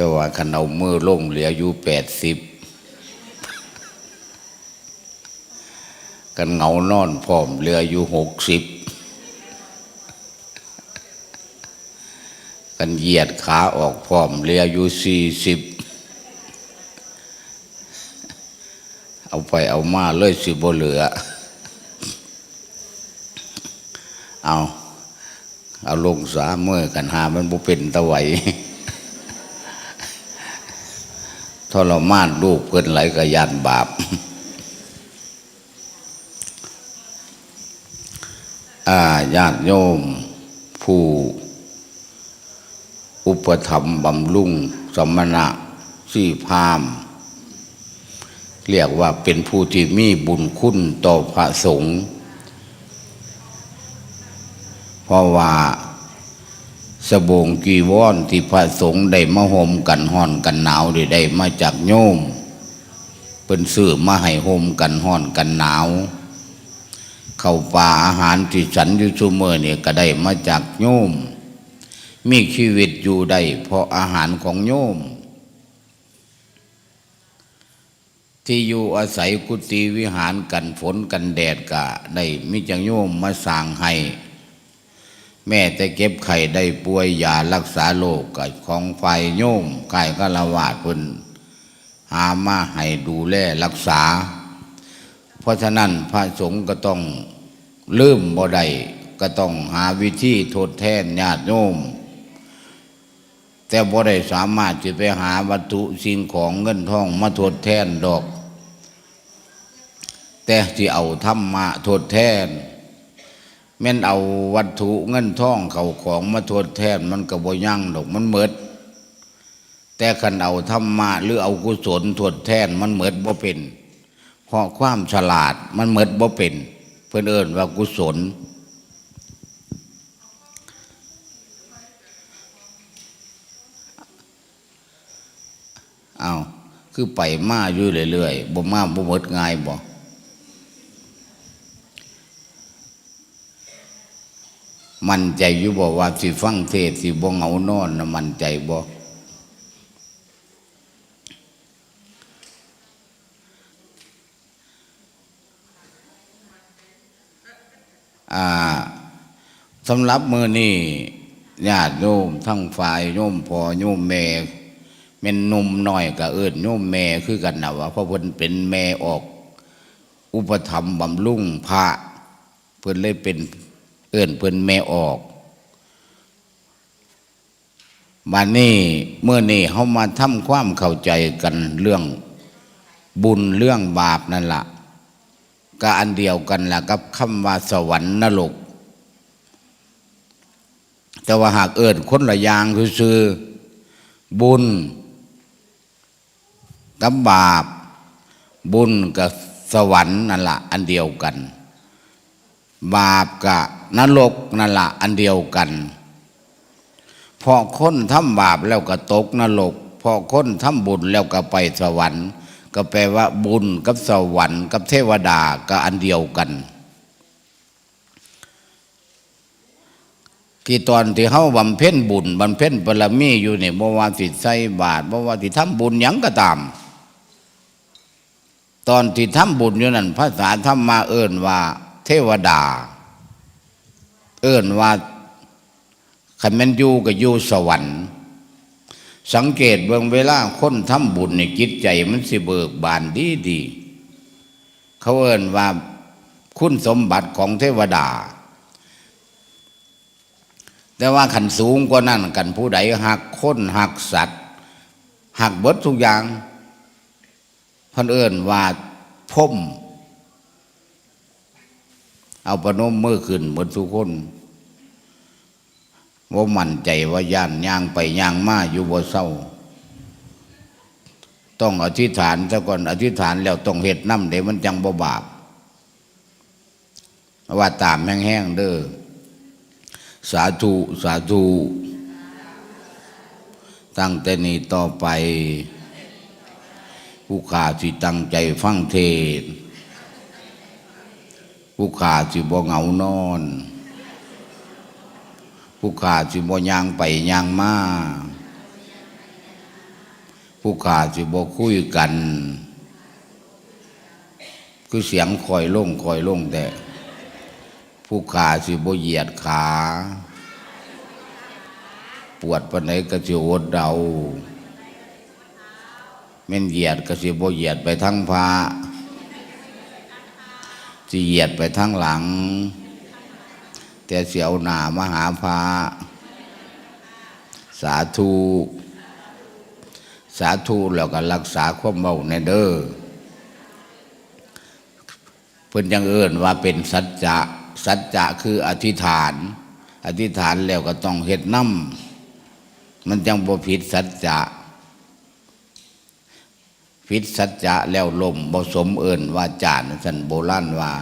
แต่ว่าคันเอามือลงเหลืออยู่แปดสิบกันเงานอนพร้อมเหลืออยู่หกสิบกันเหยียดขาออกพร้อมเหลืออยู่สี่สิบเอาไปเอามาเลยสิบ่เหลือ เอา เอาลงสามมือกันหามันบ่เป็นตะไหว ท รมานลูกเพิ่นไหลกระยานบาปอาญาติโยม ผู้ อุปธรรมบำรุงสมณะสี่พาม เรียกว่าเป็นผู้ที่มีบุญคุณต่อพระสงฆ์เพราะว่า สบงกีวรที่พระสงฆ์ได้มาห่มกันห่อนกันหนาวได้ได้มาจากโยมเป็นสื่อมาให้ห่มกันห่อนกันหนาว เข้าปลาอาหารที่ฉันอยู่ชุเมอเนี่ยก็ได้มาจากโยม มีชีวิตอยู่ได้เพราะอาหารของโยม ที่อยู่อาศัยกุฏิวิหารกันฝนกันแดดกะได้มิจังโยมมาสร้างให้ แม่แต่เก็บไข่ได้ป่วยยารักษาโรคกับของไฟโยมกายก็ละวาดพิ่นหามาให้ดูแลรักษา เพราะฉะนั้นพระสงฆ์ก็ต้องลืมบ่ได้ก็ต้องหาวิธีทดแทนญาติโยม แต่บ่ได้สามารถจะไปหาวัตถุสิ่งของเงินทองมาทดแทนดอก แต่ที่เอาธรรมะทดแทน แม่นเอาวัตถุเงินทองเขาของมาทดแทนมันก็บยั่งดอกมันเหมิด แต่คันเอาธรรมะหรือเอากุศลทดแทนมันเหมิดบ่เป็นเพราะความฉลาดมันเหมิดบ่เป็น เพื่อนเอิ้นว่ากุศล เอาคือไปมาอยู่เรื่อยๆบ่มาบ่หมดง่ายบ่ มันใจอยู่บ่ว่าสิฟังเทศสิบ่เหงานอนนะมันใจบอ่าสำหรับมือนี่ญาติโยมทั้งฝ่ายโยมพ่อโยมแม่แม่นหนุ่มน้อยก็เอิ้นโยมแม่คือกันนะว่าเพราะเพิ่นเป็นแม่ออก อุปถัมบำรุงพระเพิ่นเลยเป็น เอื้อนเพิ่นแม่ออกบัดนี้เมื่อนี้เขามาทำความเข้าใจกันเรื่องบุญเรื่องบาปนั่นละก็อันเดียวกันละกับคำว่าสวรรค์นรกแต่ว่าหากเอิญคนละอย่างคือซื้อบุญกับบาป บุญกับสวรรค์นั่นละอันเดียวกัน บาปกับนรกนั่นละอันเดียวกันพอคนทำบาปแล้วก็ตกนรกพอคนทำบุญแล้วก็ไปสวรรค์ ก็แปลว่าบุญกับสวรรค์ กับเทวดาก็อันเดียวกัน ที่ตอนที่เฮาบำเพ็ญบุญบำเพ็ญบารมีอยู่เนี่ยบ่ว่าสิใส่บาตรบ่ว่าสิทำบุญยังก็ตาม ตอนที่ทำบุญอยู่นั่นภาษาธรรมมาเอิ้นว่า เทวดา เอิ้นว่าขันแมันยูกับยูสวรรค์ สังเกตเบื้องเวลาคนทำบุญในจิตใจมันสิเบิกบานดีดีเขาเอิ้นว่าคุณสมบัติของเทวดา แต่ว่าขันสูงกว่านั้นกันผู้ใดหักคนหักสัตว์หักเบิดทุกอย่างพันเอิ้นว่าพรหม เอาปนมมือขึ้นหมดทุกคนว่ามั่นใจว่าย่านย่างไปย่างมาอยู่บ่เศร้า ต้องอธิษฐานซะก่อนอธิษฐานแล้วต้องเฮ็ดน้ำเดี๋ยวมันจังบ่บาปว่าตามแห้งๆเด้อสาธุสาธุตั้งแต่นี้ต่อไป ผู้ขาสิตั้งใจฟังเทศน์ ผู้ขาสิบ่เหงานอน ผู้ขาสิบ่ยางไปยางมาผู้ขาสิบ่คุยกัน คือเสียงคอยลงคอยลงแต่ ผู้ขาสิบ่เหยียดขา ปวดปนไหนก็สิอดเดาแม่นเหยียดก็สิบ่เหยียดไปทั้งพระ สิเหยียดไปทั้งหลัง แต่เสียวหน้ามหาพระสาธุสาธุแล้วก็รักษาความเบาในเด้อเพิ่นยังเอิ้นว่าเป็นสัจจะสัจจะคืออธิษฐาน อธิษฐานแล้วก็ต้องเฮ็ดน้ำมันจังบ่ผิดสัจจะ ผิดสัจจะแล้วลมบสมเอิ้นว่าจานสันโบราณว่า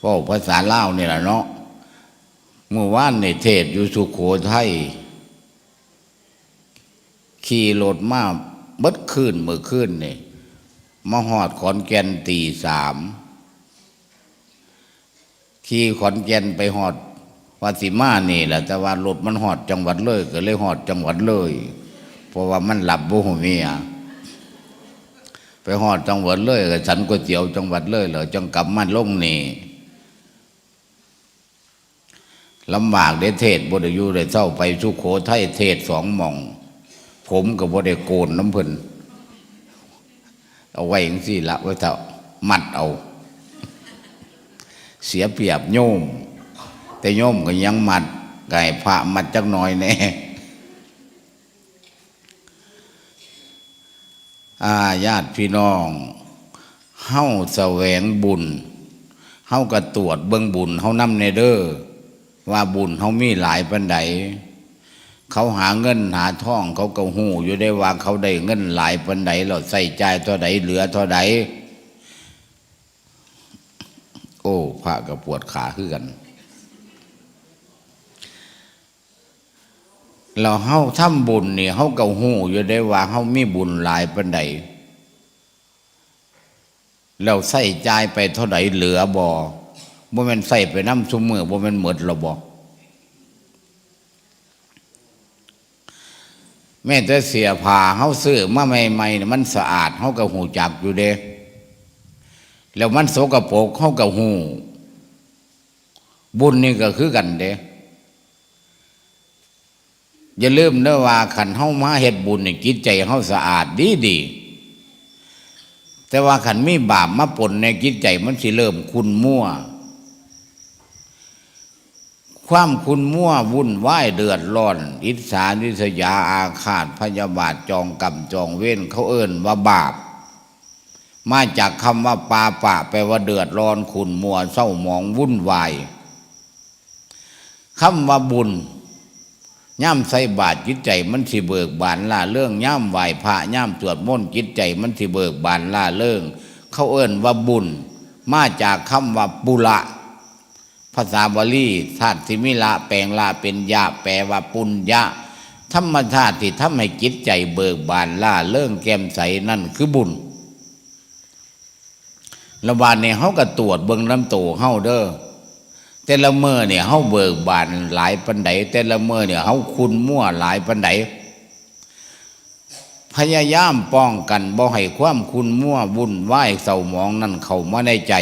เว่าภาษาเล่านี่แหละเนาะเมื่อวานในเทศอยู่สุโขทัยขี่รถมาเบิดคืนเมื่อคืนนี่มาหอดขอนแก่นตีสามขี่ขอนแก่นไปหอดวาสิมานี่แหละแต่ว่ารถมันหอดจังหวัดเลยก็เลยหอดจังหวัดเลย เพราะว่ามันหลับบุหเมีย ไปหอดจังหวัดเลยก็ฉันก๋วยเตี๋ยวจังหวัดเลยเหรอจังกลับมันลงนี่ลำบากได้เทศบไดอยู่ได้เศร้าไปสุโขทัยเทศสองหม่อง ผมกับบ่ได้โกนน้ำพิ่นเอาไว้อย่างสี่ละไว้เถอะมัดเอา เสียเปรียบโยม แต่โยมก็ยังมัดไก่พระมัดจักหน่อยแน่ อาญาติพี่น้องเฮาแสวงบุญเฮาก็ตรวจเบิ่งบุญเฮานำในเด้อว่าบุญเฮามีหลายปานใดเขาหาเงินหาท่อง เขาก็หูอยู่ได้ว่าเขาได้เงินหลายปันใดเราใส่ใจเท่าใดเหลือเท่าใดโอ้พระก็ปวดขาขึ้นกัน เราเฮาทำบุญนี่เฮาก็หูอยู่ได้ว่าเฮามีบุญหลายปันใดเราใส่ใจายไปเท่าใดเหลือบ่บ่แม่นใส่ไปน้ำซุมือบ่แม่นหมดเราบ่แม่แต่เสียผ้าเฮาซื้อมาใหม่ๆน่ะมันสะอาดเฮาก็หูจักอยู่เด้ แล้วมันโสกโปรกเฮาก็หูบุญนี่ก็คือกันเด้ อย่าลืมเด้อว่าขันเฮามาเฮ็ดบุญนี่จิตใจเฮาสะอาดดีดีแต่ว่าขันมีบาปมาปนในจิตใจมันสิเริ่มคุณมั่ว ความคุณมั่ววุ่นวายเดือดร้อน อิจฉานิสยาอาฆาตพยาบาทจองกรรมจองเว้นเขาเอิ้นว่าบาป มาจากคำว่าปาปะแปลว่าเดือดร้อนขุนมัวเศร้าหมองวุ่นวายคำว่าบุญ ย่ำใส่บาตรจิตใจมันสิเบิกบานล่าเรื่องย่ำไหวพระย่ำตรวจมนต์จิตใจมันสิเบิกบานล่าเรื่องเขาเอิ้นว่าบุญ มาจากคำว่าปุระภาษาบาลีธาตุสิมิละแปลงละเป็นยาแปลว่าปุญญะ ธรรมธาตุที่ทำให้จิตใจเบิกบานล่าเรื่องแก้มใสนั่นคือบุญระบาดเนี่ยเขาก็ตรวจเบิงน้ำโตเฮาเด้อ แต่ละเมื่อเนี่ยเฮาเบิกบานหลายปันไดแต่ละเมื่อเนี่ยเฮาคุณมั่วหลายปันไดพยายามป้องกันบ่ให้ความคุณมั่ววุ่นวายเศร้าหมองนั่นเข้ามาในใจ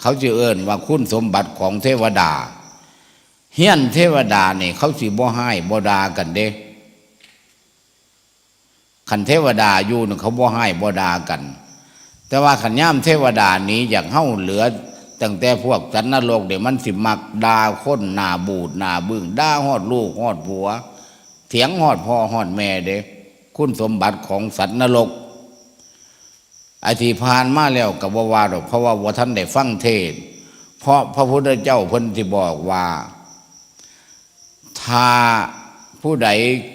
เขาจะเอิ้นว่าคุณสมบัติของเทวดา เฮียนเทวดาเนี่ยเขาสิบ่ให้บ่ดากันเด้ขันเทวดาอยู่นี่เขาบ่ให้บ่ดากัน แต่ว่าขันย่ามเทวดานี้อยากเฮ้าเหลือ ตั้งแต่พวกสันนรกเดี๋ยวมันสิมักดาคนหนาบูดหนาบึ้งด่าฮอดลูกฮอดผัว เถียงฮอดพ่อฮอดแม่เด้คุณสมบัติของสัตว์นรกอที่ผ่านมาแล้วกับว่าว่าดอกเพราะว่าว่าท่านได้ฟังเทศ เพราะพระพุทธเจ้าพิ่นที่บอกว่า ถ้าผู้ใด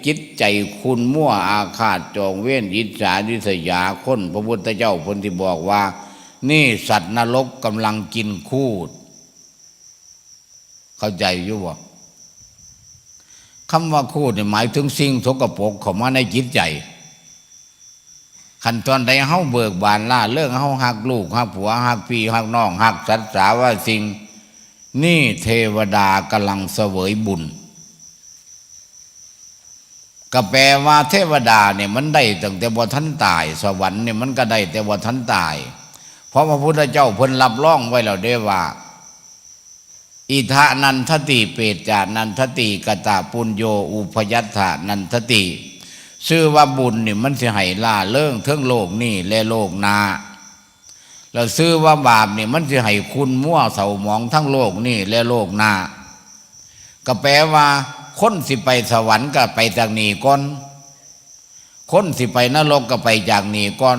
จิตใจคุณมั่วอาฆาตจองเว้นอิจฉาดิษยาคน พระพุทธเจ้าพิ่นที่บอกว่า นี่สัตว์นรกกำลังกินคูด เข้าใจอยู่บ่คำว่าคูดหมายถึงสิ่งสกปรกเข้ามาในจิตใจขั้นตอนใดเฮาเบิกบานล่าเรื่องเฮาหักลูกหักผัวหักพี่หักน้องหักสัตว์สาว่าสิ่ง นี่เทวดากำลังเสวยบุญก็แปลว่าเทวดาเนี่ยมันได้ตั้งแต่บ่ทันตาย สวรรค์เนี่ยมันก็ได้แต่บ่ทันตาย เพราะพระพุทธเจ้าเพิ่นรับรองไว้แล้วได้ว่า อิทานันทติเปตจานันทติกตาปุญโยอุปยัตถานันทติชื่อว่าบุญนี่มันสิให้ล่าเรื่องเทิงโลกนี่และโลกนาแล้วชื่อว่าบาปนี่มันสิให้คุณมั่วเสาหมองทั้งโลกนี่และโลกหนาก็แปลว่า คนสิไปสวรรค์ก็ไปจากนี้ก่อน คนสิไปนรกก็ไปจากนี้ก่อน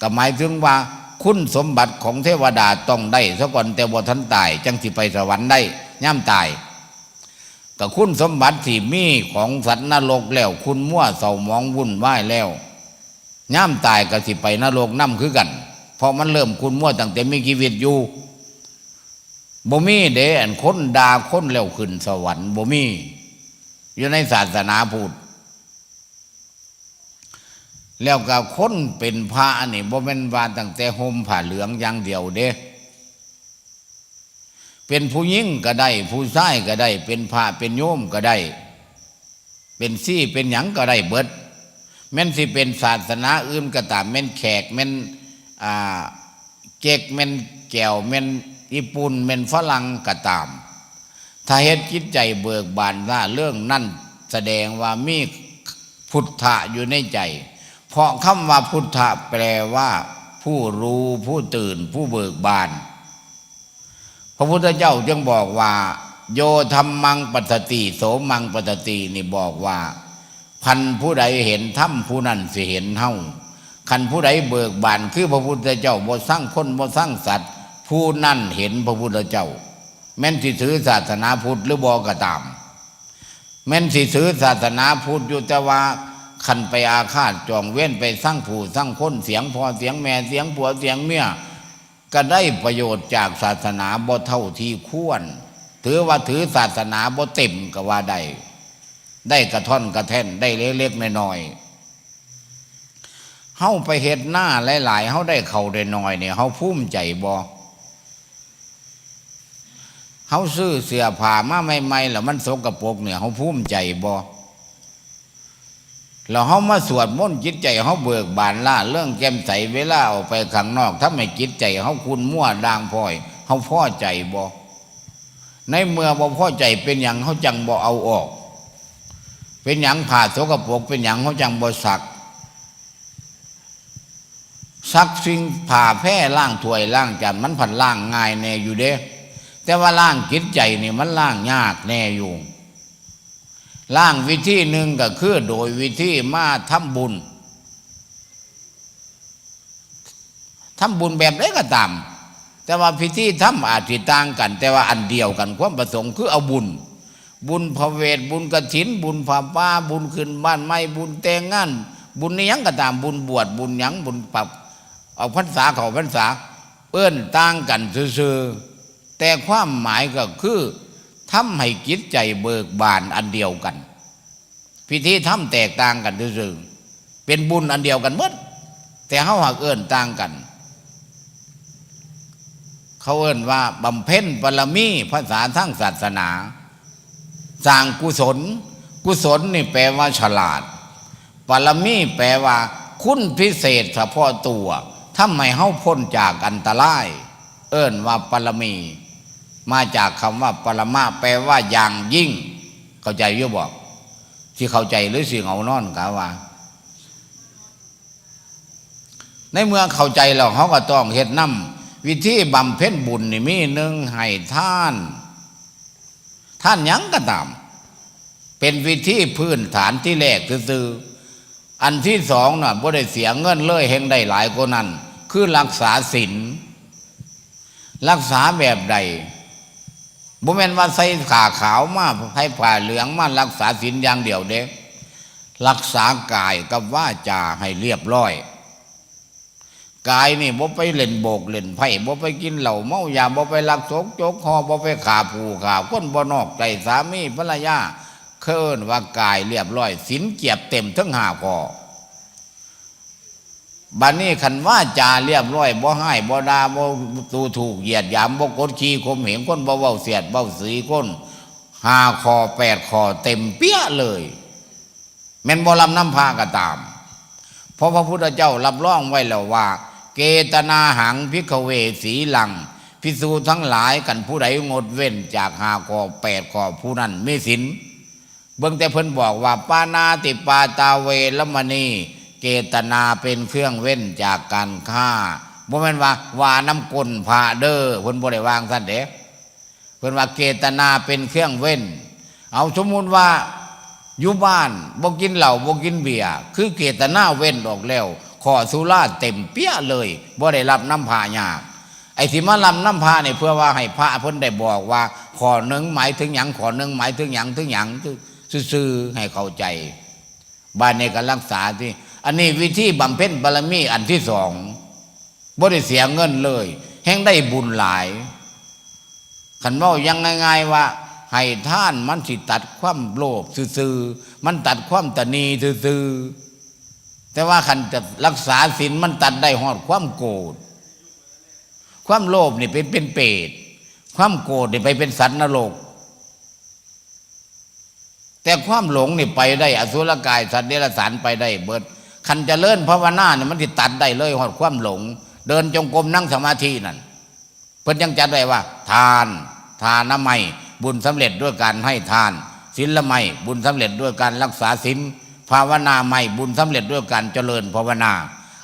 ก็หมายถึงว่า คุณสมบัติของเทวดาต้องได้ซะก่อนแต่บ่ทันตาย จังสิไปสวรรค์ได้ย่ำตายก็คุณสมบัติที่มีของสัตว์นรกแล้ว คุณมั่วเศร้าหมองวุ่นวายแล้วย่ำตายก็สิไปนรกน้ำคือกัน เพราะมันเริ่มคุณมั่วตั้งแต่มีชีวิตอยู่บ่มีเดอันคนดาคนแล้วขึ้นสวรรค์บ่มีอยู่ในศาสนาพุทธ แล้วก็คนเป็นพระนี่บ่เป็นว่าตั้งแต่ห่มผ้าเหลืองอย่างเดียวเด้เป็นผู้หญิงก็ได้ ผู้ชายก็ได้ เป็นพระเป็นโยมก็ได้ เป็นซี่เป็นหยังก็ได้เบิด แม่นสิเป็นศาสนาอื่นก็ตามแม่นแขกแม่นอ่าเก๊กแม่นแก้วแม่นญี่ปุ่นแม่นฝรั่งก็ตาม ถ้าเฮ็ดจิตใจเบิกบานว่าเรื่องนั่นแสดงว่ามีพุทธะอยู่ในใจ เพราะคำว่าพุทธะแปลว่า ผู้รู้ผู้ตื่น ผู้เบิกบาน พระพุทธเจ้าจึงบอกว่า โยธรรมังปัสติโสมังปัสตินี่บอกว่า พันผู้ใดเห็นธรรมผู้นั้นสิเห็นเฮาคันผู้ใดเบิกบาน คือพระพุทธเจ้าบ่สร้างคนบ่สร้างสัตว์ ผู้นั่นเห็นพระพุทธเจ้า แม่นสิถือศาสนาพุทธหรือบอก็ตาม แม่นสิถือศาสนาพุทธอยู่แต่ว่า ขันไปอาฆาตจองเว้นไปสร้างผู้สร้างคนเสียงพอเสียงแม่เสียงผัวเสียงเมียก็ได้ประโยชน์จากศาสนาบ่เท่าที่ควร ถือว่าถือศาสนาบ่เต็มก็ว่าได้ได้กระท่อนกระแท่นได้เล็กๆน้อยๆเฮาไปเฮ็ดหน้าหลายๆเฮาได้เข่าได้น้อยเนี่ยเฮาภูมิใจบ่เฮาซื้อเสื้อผ้ามาใหม่ๆแล้วมันสกปรกเนี่ยเฮาภูมิใจบ่ แล้วเฮามาสวดมนต์จิตใจเฮาเบิกบานล่าเรื่องแก้มใสเวลาออกไปข้างนอก ถ้าไม่จิตใจเฮาคุณมั่วด่างพลอยเฮาพ่อใจบ่ในเมื่อบ่พ่อใจเป็นหยังเฮาจังบ่เอาออก เป็นหยังผ่าโสกปรกเป็นหยังเฮาจังบ่สักซักสิ่งผ่าแพร่ล่างถวยล่างจานมันผันล่างง่ายแน่อยู่เด้แต่ว่าล่างจิตใจนี่มันล่างยากแน่อยู่ ล่างวิธีหนึ่งก็คือโดยวิธีมาทำบุญทำบุญแบบไหนก็ตาม แต่ว่าพิธีทำอาจจะต่างกัน แต่ว่าอันเดียวกัน ความประสงค์คือเอาบุญ บุญพระเวทบุญกระถิน บุญผ่าป้าบุญขึ้นบ้านไม้บุญแต่งงาน บุญนี้ยังก็ตามบุญบวชบุญยังบุญปรับ เอาพรรษาเขาพรรษา เอื้อนต่างกันซื่อแต่ความหมายก็คือ ทำให้จิตใจเบิกบานอันเดียวกัน พิธีทำแตกต่างกันซื่อเป็นบุญอันเดียวกันหมดแต่เขาหักเอื้อนต่างกัน เขาเอื้อนว่าบำเพ็ญบารมีภาษาทั้งศาสนา สร้างกุศล กุศลนี่แปลว่าฉลาดปรมีแปลว่า คุณพิเศษเฉพาะตัวทำให้เฮาพ้นจากอันตราย เอิ้นว่าปรมี มาจากคำว่าปรมาแปลว่าอย่างยิ่ง เข้าใจยุบอก ที่เข้าใจหรือสิเอานอนกะว่า ในเมื่อเข้าใจแล้วเขาก็ต้องเฮ็ดน้ำวิธีบำเพ็ญบุญนี่มีหนึ่งให้ท่าน ท่านยังก็ตาม เป็นวิธีพื้นฐานที่แรกคืออันที่สองน่ะบ่ได้เสียเงินเลยเฮงได้หลายกว่านั้น คือรักษาศีลรักษาแบบใด บ่แมนว่าใส่ขาขาวมาให้ผ่าเหลืองมารักษาศีลอย่างเดียวเด้รักษากายกับว่าจาให้เรียบร้อยกายนี่บ่ไปเล่นโบกเล่นไพ่บ่ไปกินเหล้าเมายาบ่ไปลักโจกโจกคอบ่ไปขาผูขาคนบ่นอกใจสามีภรรยาเคินว่ากายเรียบร้อยสินเกียบเต็มทั้งห้าคอ บัดนี้ขันว่าจาเรียบร้อยบ่ให้บ่ดาบ่ตูถูกเหยียดหยามบ่กดขี่ข่มเหงคนบ่เว้าเสียดเว้าสีคนหาคอแปดคอเต็มเปี้ยเลย แม่นบ่ลำน้ำพาก็ตาม เพราะพระพุทธเจ้ารับรองไว้แล้วว่า เกตนาหังพิกเวสีหลังพิสูจทั้งหลายกันผู้ใดงดเว้นจากหาข้อแปดข้อผู้นั้นไมีสินเบิ่งแต่เพิ่นบอกว่าปานาติปาตาเวรมณี เกตนาเป็นเครื่องเว้นจากการฆ่าบ่แม่นว่าว่าน้ำกลพาเด้อเพิ่นบ่ได้วางท่านเด้เพิ่นว่าเกตนาเป็นเครื่องเว้น เอาสมมุติว่าอยู่บ้านบ่กินเหล้าบ่กินเบียร์คือเกตนาเว้นออกแล้วขอสุราเต็มเปี้ยเลยบ่ได้รับน้ำพายากไอ้ที่มาลำน้ำพาเนี่ยเพื่อว่าให้พระเพิ่นได้บอกว่าขอหนึ่งหมายถึงหยังขอหนึ่งหมายถึงหยังถึงหยังซื่อให้เข้าใจบ้านในการรักษาที่ อันนี้วิธีบำเพ็ญบารมีอันที่สองบ่ได้เสียเงินเลย แห่งได้บุญหลายขันเว่ายังง่ายๆว่า ให้ท่านมันสิตัดความโลภซื่อๆมันตัดความตนีซื่อๆแต่ว่าขันจะรักษาศีลมันตัดได้หอดความโกรธความโลภนี่เป็นเป็นเปรตความโกรธนี่ไปเป็นสัตว์นรก แต่ความหลงนี่ไปได้ อสุรกายสัตว์เดรัจฉานไปได้เบิด คันเจะเลื่อนภาวนาเนี่ยมันติดตัดได้เลยหอดความหลง เดินจงกรมนั่งสมาธินั่นเพิ่นยังจัดไว้ว่า ทาน ทานน้ำไม่บุญสำเร็จด้วยการให้ทาน ศีลละไม่บุญสำเร็จด้วยการรักษาศีลภาวนาไม่บุญสำเร็จด้วยการเจริญภาวนา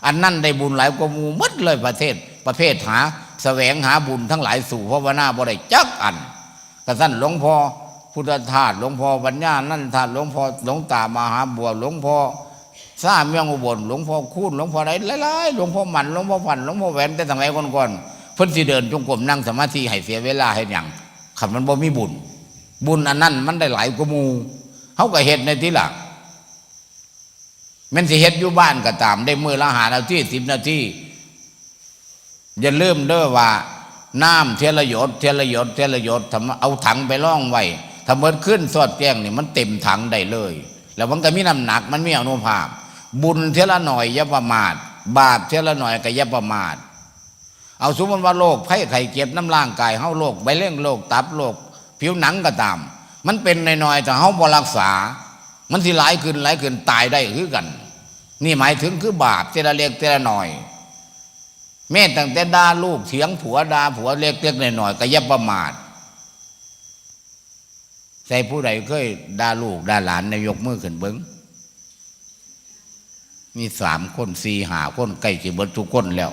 อันนั้นได้บุญหลายกว่ามูมัดเลยประเทศ ประเภทหาแสวงหาบุญทั้งหลายสู่ภาวนาบ่ได้จักอันกระสั้นหลวงพ่อพุทธทาสหลวงพ่อปัญญานั่นทาสหลวงพ่อหลวงตามหาบัวหลวงพ่อ สร้างเมืองอุบลหลวงพ่อคูณหลวงพ่อใดหลายๆหลวงพ่อหมันหลวงพ่อพันหลวงพ่อแหวนแต่สมัยก่อนๆเพิ่นสิเดินจงกรมนั่งสมาธิให้เสียเวลาให้หยังขับมันบ่มีบุญ บุญอันนั้นมันได้หลายกว่ามูเขาก็เฮ็ดในที่หลังมันสิเฮ็ดอยู่บ้านก็ตาม ได้มือละหานาทีสิบนาทีอย่าลืมเด้อว่าน้ำเทละยดเทละยดเทละยดทำเอาถังไปล่องไว้ถ้าเมื่อขึ้นสอดแจ้งนี่มันเต็มถังได้เลย แล้วมันก็มีน้ำหนักมันมีอนุภาพ บุญเทละหน่อยอย่าประมาทบาปเทละหน่อยก็อย่าประมาทเอาสมมติว่าโรคไข้ไข้เจ็บน้ำร่างกายเฮาโรคใบเล่งโรคตับโรคผิวหนังก็ตาม มันเป็นน้อยๆแต่เฮาบ่รักษา มันสิหลายขึ้นหลายขึ้นตายได้คือกัน นี่หมายถึงคือบาปเทละเล็กเทละหน่อย แม่ตั้งแต่ด่าลูกเถียงผัวด่าผัวเล็กเล็กหน่อยๆก็อย่าประมาทใส่ผู้ใดเคยด่าลูกด่าหลานในยกมือขึ้นเบิ้ง มีสามคนสี่หาคนใกล้สิเบิดทุกคนแล้ว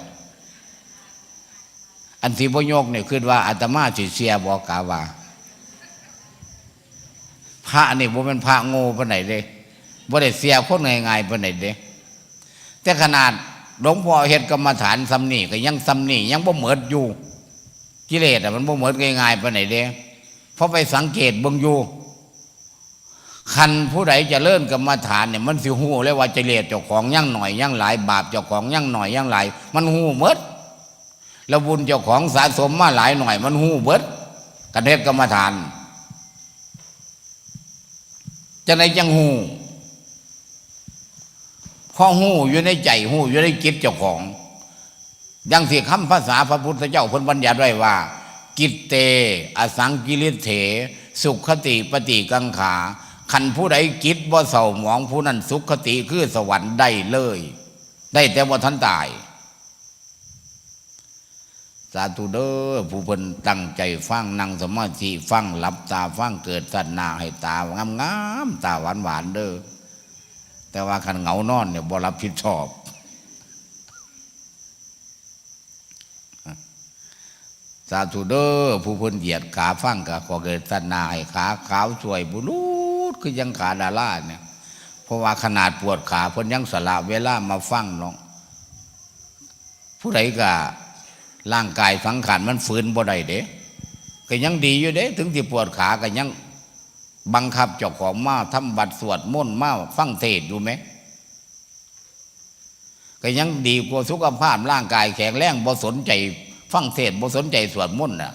อันที่พยกเนี่ยคือว่าอาตมาสิเสียบอกกาวาพระนี่บ่เป็นพระโง่ปไหนเด้บ่ได้เสียคนง่ายๆปานไหนเด้แต่ขนาดหลวงพ่อเฮ็ดกรรมฐานซ้ำนี่ก็ยังซ้ำนี่ยังบ่เหมิดอยู่กิเลสอะมันบ่เหมิดง่ายๆปานไหนเด้เพราะไปสังเกตเบิ่งอยู่ คันผู้ใดจะเลิ่นกรรมฐานเนี่ยมันสิหูเลยว่ากิเลสเจ้าของยังหน่อยยังหลาย บาปเจ้าของยังหน่อยยังหลาย มันหูหมดแล้วบุญเจ้าของสะสมมาหลายหน่อย มันหูเบิดกันเฮ็ดกรรมฐานจะในจังหูพอหูอยู่ในใจหูอยู่ในจิตเจ้าของยังเสียคำภาษาพระพุทธเจ้าพิ่นบัญญัติไว้ว่า กิตเต อสังกิริเถ สุขคติปฏิกังขา ขันผู้ใดกิจบ่เศร้าหมองผู้นั้นสุขคติคือสวรรค์ได้เลย ได้แต่ว่าท่านตาย สาธุเด้อผู้เพิ่นตั้งใจฟังนั่งสมาธิฟังหลับตาฟังเกิดสันนาให้ตางามงามๆตาหวานหวานๆเด้อแต่ว่าคันเหงานอนเนี่ยบ่รับผิดชอบสาธุเด้อผู้เพิ่นเหยียดขาฟังก็ขอเกิดสันนาให้ขาขาวสวยบุรุ ษคือยังขาดาราเนี่ยเพราะว่าขนาดปวดขาพิ่นยังสละเวลามาฟังเนาะผู้ใดก็ร่างกายสังขารมันฝืนบ่ได้เด้ก็ยังดีอยู่เด้ถึงที่ปวดขาก็ยังบังคับเจ้าของมาทำบัตรสวดมนต์มาฟังเทศน์อยู่ไหมก็ยังดีกว่าสุขภาพร่างกายแข็งแรงบ่สนใจ ฟังเทศบ่สนใจสวดมนต์น่ะ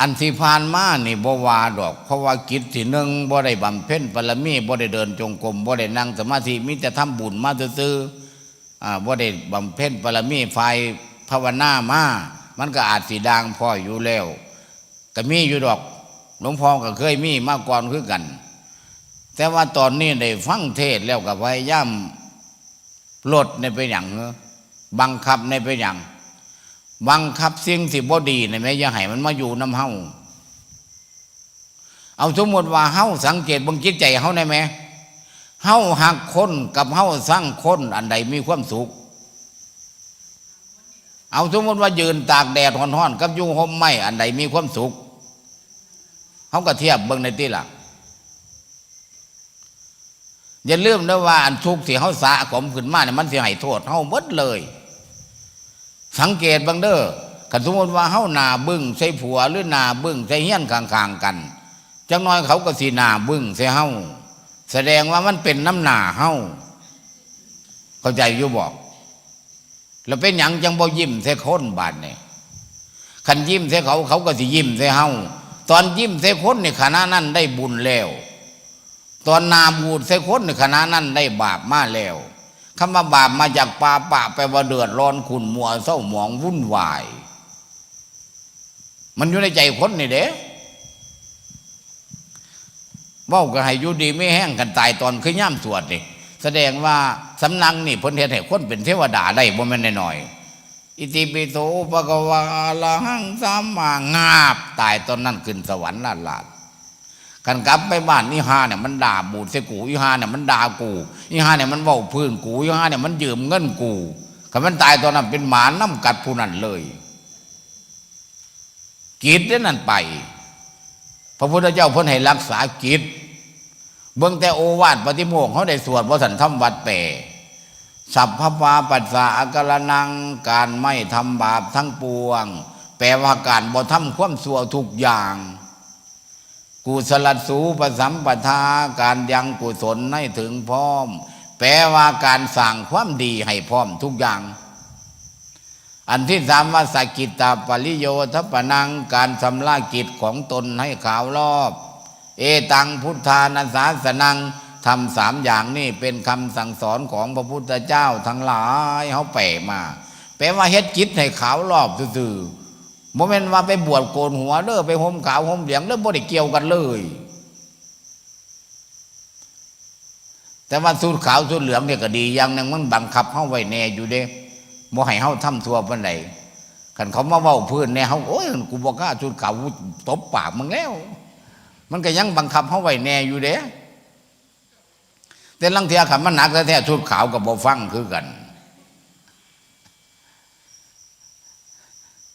อันที่ผ่านมานี่บ่วาดอก เพราะว่ากิจที่หนึ่งบ่ได้บำเพ็ญบารมีบ่ได้เดินจงกรมบ่ได้นั่งสมาธิมีแต่ทำบุญมาซื่อๆอ่าบ่ได้บำเพ็ญบารมีไฟภาวนามามันก็อาจสีดางพ่ออยู่แล้วก็มีอยู่ดอกหลวงพ่อก็เคยมีมาก่อนคือกัน แต่ว่าตอนนี้ได้ฟังเทศแล้วกับพยายามลดในไปอย่างบังคับในไปอย่าง บังคับสิ่งที่บ่ดีในแม่อย่าให้มันมาอยู่น้ำเฮาเอาสมมติว่าเฮาสังเกตบังจิตใจเฮาได้ไหมเฮาหักคนกับเฮาสร้างคนอันใดมีความสุข เอาสมมติว่ายืนตากแดดร้อนๆกับยุ่งห่มไหมอันใดมีความสุขเขาก็เทียบเบิ่งในที่หลักอย่าลืมนะว่าอันทุกข์ที่เขาสะสมขึ้นมาเนี่ยมันเสียหายโทษเขาหมดเลย สังเกตบางเด้อกันสมมติว่าเขานาบึ้งใส่ผัวหรือนาบึ้งใส่เฮี้ยนข้างๆกันจังน้อยเขาก็สีนาบึ้งใส่เฮาแสดงว่ามันเป็นน้ำหนาเฮาเข้าใจอยู่บอก แล้วเป็นหยังจังบ่ยิ้มใส่คนบาดเนี่ยคันยิ้มใส่เขาเขาก็สิยิ้มใส่เฮาตอนยิ้มใส่คนในขณะนั้นได้บุญแล้ว ตอนนาบูดใส่คนในขณะนั้นได้บาปมาแล้ว คำว่าบาปมาจากปาปะไปว่าเดือดร้อนขุนมัวเศร้าหมองวุ่นวาย มันอยู่ในใจคนนี่เด้ว้าก็ให้อยู่ดีไม่แห้งกันตายตอนคือย่ำสวดนี่แสดงว่าสำนักนี่พ้นเฮ็ดให้คนเป็นเทวดาได้บ่แม่นน้อย อิติปิโสภะควะอะระหังสัมมางาบ ตายตอนนั้นขึ้นสวรรค์ลาลาด กันกลับไปบ้านนี่ฮาเนี่ยมันด่าบูดใส่กูอีฮาเนี่ยมันด่ากูอีฮาเนี่ยมันเว้าพื้นกูอีฮาเนี่ยมันยืมเงินกูคันมันตายตอนนั้นเป็นหมาน้ำกัดผู้นั้นเลยกิจนั่นไป พระพุทธเจ้าเพิ่นให้รักษากิจเบิ่งแต่โอวาทปฏิโมกข์เขาได้สวดว่าสันทำวัดแปรสัพพปาปัสสะอากรนังการไม่ทำบาปทั้งปวง แปลว่าการบ่ทำความสัวทุกอย่าง กุศลสูปสัมปทาการยังกุศลให้ถึงพร้อม แปลว่าการสั่งความดีให้พร้อมทุกอย่าง อันที่สามว่าสกิตาปริโยทปนังการสำลากิจของตนให้ขาวรอบ เอตังพุทธานาสาสนังทำสามอย่างนี่เป็นคำสั่งสอนของพระพุทธเจ้าทั้งหลายเขาแปลมา แปลว่าเฮ็ดจิตให้ขาวรอบซื่อๆ โมเมนว่าไปบวชโกนหัวเด้อไปห่มขาวห่มเหลืองเด้อบ่ได้เกี่ยวกันเลย แต่ว่าสูตรขาวสูตรเหลืองเนี่ยก็ดีอย่างหนึงมันบังคับเฮาไว้แน่อยู่เด้บ่ให้เฮาทำทั่วปานใดคันเขามาเว้าพื้นแน่เฮาโอ้ยกูบ่กล้าสูตรขาวตบปากมึงแล้ว มันก็ยังบังคับเขาไว้แน่อยู่เด้แต่ลังเทียขันมันหนักแท้ๆชุดขาวกับบ่ฟังคือกัน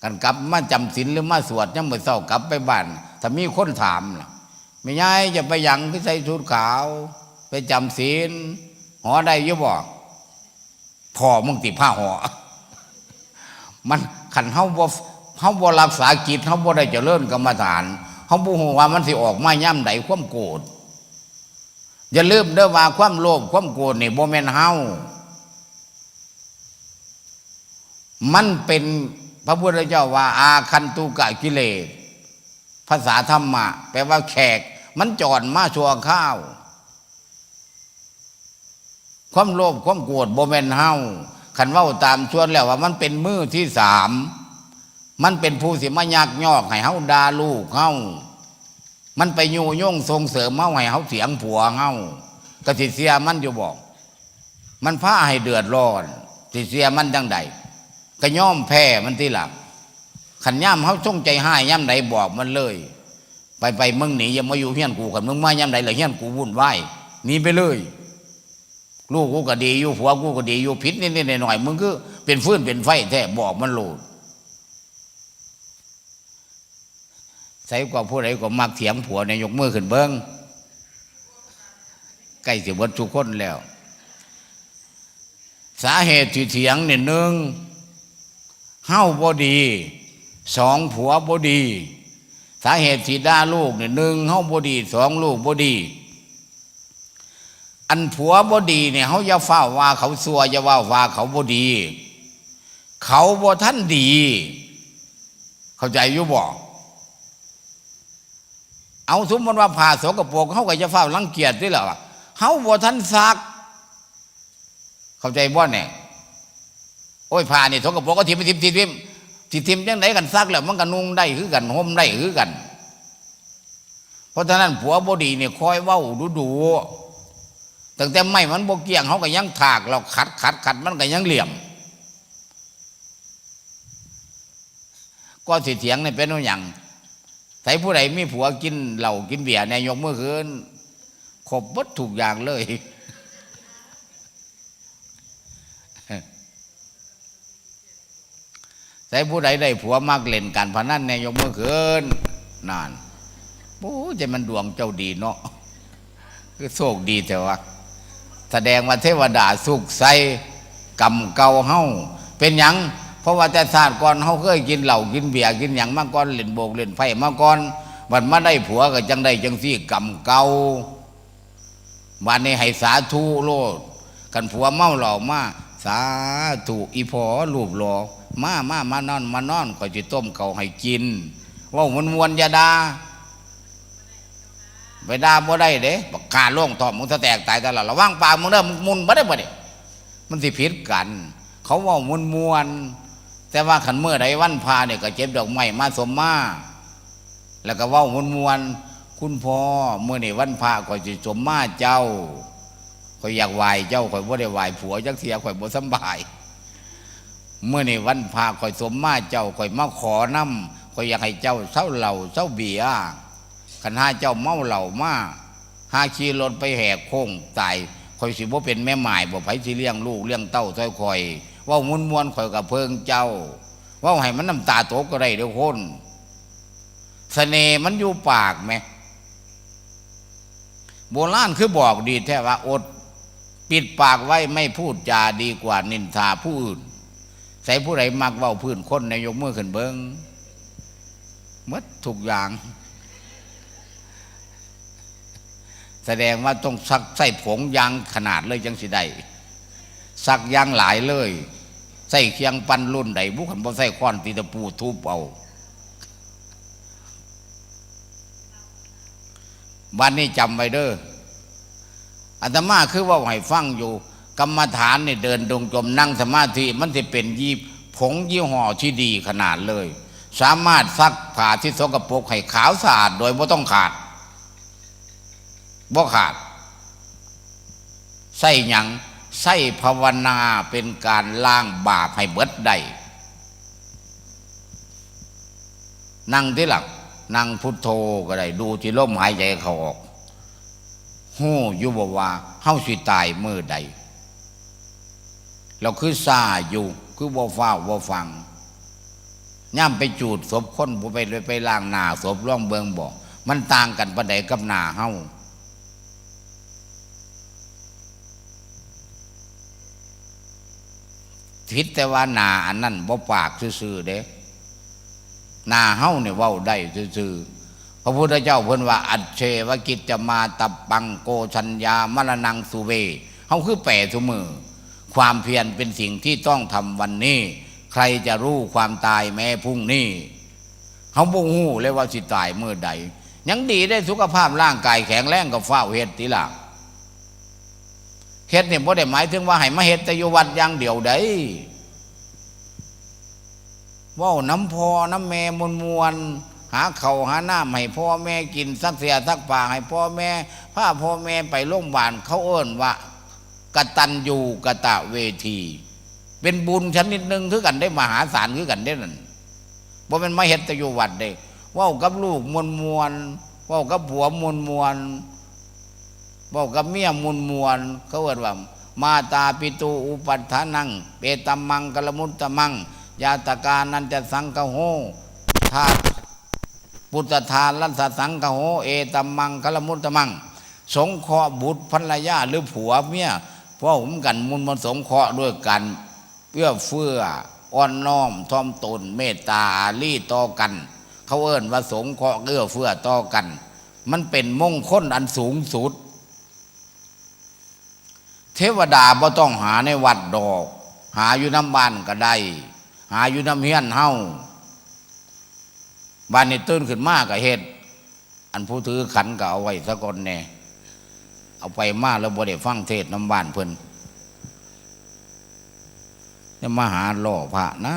กันกลับมาจำศีลหรือมาสวดยังไม่เศร้ากลับไปบ้านถ้ามีคนถามล่ะไม่ย้ายจะไปยังคือใส่ชุดขาว ไปจำศีลหอได้ยุบอกพ่อมึงติผ้าหอมันขันเฮาบ่เฮาบ่รักษากิจเฮาบ่ได้เจริญกรรมฐานเขาบูฮูว่ามันสิออกมาย่ำใดความโกรธอย่าลืมเด้อว่าความโลภความโกรธนี่บ่แม่นเฮามันเป็น พระพุทธเจ้าว่า อาคันตุกะกิเลส ภาษาธรรมะ แปลว่าแขก มันจอดมาชัวข้าว ความโลภความโกรธโบ่แมนเฮาขันเว่าตามชวนแล้วว่า มันเป็นมือที่สาม มันเป็นผู้สิมายักยอกให้เฮาดาลูกเฮามันไปยูย่งส่งเสริมเฮาให้เฮาเสียงผัวเฮากสิเสียมันอยู่บอก มันพาให้เดือดร้อนสิเสียมันจังใด ก็ย่อมแพ้มันที่หลักขันย่ำเฮาจงใจให้ย่ำใดบอกมันเลย ไปไปมึงหนีอย่ามาอยู่เฮียนกูกันมึงมาย่ำใดเลยเฮียนกูวุ่นวายหนีไปเลย ลูกกูก็ดีอยู่ผัวกูก็ดีอยู่ผิดนิดๆหน่อยๆมึงก็เป็นฟืนเป็นไฟแท้บอกมันโลดใส่กว่าผู้ใดก็มักเถียงผัวเนี่ยยกมือขึ้นเบิ้งใกล้สิเบดทุกคนแล้ว สาเหตุที่เถียงเนี่ยหนึ่ง เฮ้าบ่ดี สองผัวบ่ดี สาเหตุที่ด่าลูกเนี่ยหนึ่งเฮ้าบ่ดีสองลูกบ่ดี อันผัวบ่ดีเนี่ยเขาอย่าเฝ้าว่าเขาซัวอย่าว่าว่าเขาบ่ดี เขาบ่ท่านดี เข้าใจอยู่บ่เอาสมมติว่าผ่าสกปรกเขาก็จะเฝ้ารังเกียจด้วยหรอเขาบ่ทันซัก เข้าใจบ่เนี่ย โอ้ยผ่านี่สกปรกก็ทิมทิมทิมทิมทิมทิมจังไหนกันซักแล้วมันก็นุ่งได้คือกันห่มได้คือกัน เพราะฉะนั้นผัวบดีเนี่ยคอยเว้าดูดูตั้งแต่ไม่มันโบเกียงเขาก็ยังถาก เราขัดขัดขัดมันก็ยังเหลี่ยม ก็สิเถียงเนี่ยเป็นว่าอย่างใส่ผู้ใดมีผัวกินเหล้ากินเบียร์เนี่ยยกมือขึ้นครบวัดถูกอย่างเลย ใส่ผู้ใดได้ผัวมากเล่นการพนันเนี่ยยกมือขึ้นนานโอ้ใจมันดวงเจ้าดีเนาะคือโชคดีแต่ว่าแสดงว่าเทวดาสุขใสกรรมเก่าเฮาเป็นหยังเพราะว่าแต่ศาสตร์ก่อนเฮาเคยกินเหล้ากินเบียร์กินหยังมาก่อนเล่นโบกเล่นไพ่มาก่อนบัดมาได้ผัวก็จังได้จังซี่กรรมเก่าวันนี้ให้สาธุโลดกันผัวเมาเหล้ามาสาธุอีพอรูปหล่อ มามามานอนมานอนก็จะต้มเขาให้กินว่ามันมวนยาดาไปดาบ่ได้เด้บักขาล่วงทอมมึงถ้าแตกตายตลอดระวังปากมึงเด้อมึงมุนบ่ได้บ่ได้มันสิผิดกัน เขาว่ามวนมวนแต่ว่าขันเมื่อใดวันพาเนี่ยก็เจ็บดอกไม้มาสมมาแล้วก็ว่ามวนมวนคุณพ่อเมื่อนี่วันพาก็สิสมมาเจ้าข่อยอยากไหวเจ้าข่อยบ่ได้ไหวผัวจักเสียข่อยบ่สบาย เมื่อในวันพาข่อยสมมาเจ้าข่อยมาขอน้ำข่อยอยากให้เจ้าเศร้าเหล่าเศร้าเบียร์ขันหาเจ้าเมาเหล่ามาห้าขี่รถไปแหกโค้งตายคอยสิบ่เป็นแม่หมายบ่ไผสิเลี้ยงลูกเลี้ยงเต้าซอยคอยว่ามวนมวนๆคอยกับเพิงเจ้า ว่าให้มันน้ำตาตกก็ได้เดี๋ยวคนเสน่ห์มันอยู่ปากไหมโบราณคือบอกดีแท้ว่าอด ปิดปากไว้ไม่พูดจาดีกว่านินทาผู้อื่น ใส่ผู้ใดมักเว้าพื้นคนในยกมือขึ้นเบิงหมดทุกอย่าง แสดงว่าต้องซักใส่ผงยางขนาดเลยจังสิได้ซักยางหลายเลย ใส่เคียงปั้นรุ่นใดบุขันบ่ใส่ค้อนตีตะปูทุบเอาวันนี้จำไว้เด้ออาตมาคือว่าให้ฟังอยู่ กรรมฐานเนี่ยเดินดงจมนั่งสมาธิมันจะเป็นยีผงยี่ห้อที่ดีขนาดเลย สามารถซักผ้าที่สกปรกให้ขาวสะอาดโดยไม่ต้องขาดบ่ขาดใส่หยังใส่ภาวนาเป็นการล้างบาปให้เบิดได้นั่งที่หลังนั่งพุทโธก็ได้ดูที่ลมหายใจเขาออกหู้ยู่บ่ว่าเฮาสิตายเมื่อใด เราคือซาอยู่ คือบ่ฟ้าวบ่ฟังย่ำไปจูดศพคนบ่ไปเลยไปล้างหนาศพร่องเบิงบ่มันต่างกันปานใดกับหนาเฮาผิดแต่ว่าหนาอันนั้นบ่ปากซื่อๆเด้หนาเฮาเนี่ยเว้าได้ซื่อๆพระพุทธเจ้าเพิ่นว่า อัจเชวกิจจะมาตับปังโกชัญญามรณังสุเวเฮาคือแปรทุมือ ความเพียรเป็นสิ่งที่ต้องทำวันนี้ ใครจะรู้ความตายแม้พรุ่งนี้เฮาบ่ฮู้เลยว่าสิตายเมื่อใด ยังดีได้สุขภาพร่างกายแข็งแรงกับฟ้าวเฮ็ดติล่ะเฮ็ดเนี่ยบ่ได้หมายถึงว่าให้มาเฮ็ดแต่อยู่วัดอย่างเดียวได้ว้าน้ำพอน้ำแม่มวนมวนๆหาเขาหาหน้ำให้พ่อแม่กินสักเสียสักป่าให้พ่อแม่พาพ่อแม่ไปโรงพยาบาลเขาเอิ้นว่า กตัญญูกะตะเวที เป็นบุญชนิดหนึ่งคือกันได้มหาศาลคือกันได้นั่นบ่เป็นมาเฮ็ดต่อยู่วัดเด้ว้ากับลูกมวนมวนว้ากับผัวมวนมวนๆบอกกับเมียมุนมวนเขาเอิดว่า มาตาปิตูอุปัฏฐานัง เปตมังกลมุตตมัง ยาตกานันจะสังกโหทาปุตตทานลันสสังกโห เอตมังกลมุตตมัง สงเคราะห์บุตรภรรยาหรือผัวเมีย พ่อผมกันมุนมันสงเคราะห์ด้วยกันเพื่อเฟื้ออ่อนน้อมทอมตนเมตตาอารีต่อกัน เขาเอิ้นว่าสงเคราะห์เอื้อเฟื้อต่อกัน มันเป็นมงคลอันสูงสุด เทวดาบ่ต้องหาในวัดดอก หาอยู่น้ำบ้านก็ได้ หาอยู่น้ำเฮียนเฮาบ้านนี้ตื่นขึ้นมาก็เฮ็ดอันผู้ถือขันก็เอาไว้ซะก่อนแน่ เอาไปมาแล้วบ่ได้ฟังเทศน้ำบ้านเพิ่นจะมาหาล่อพระนะ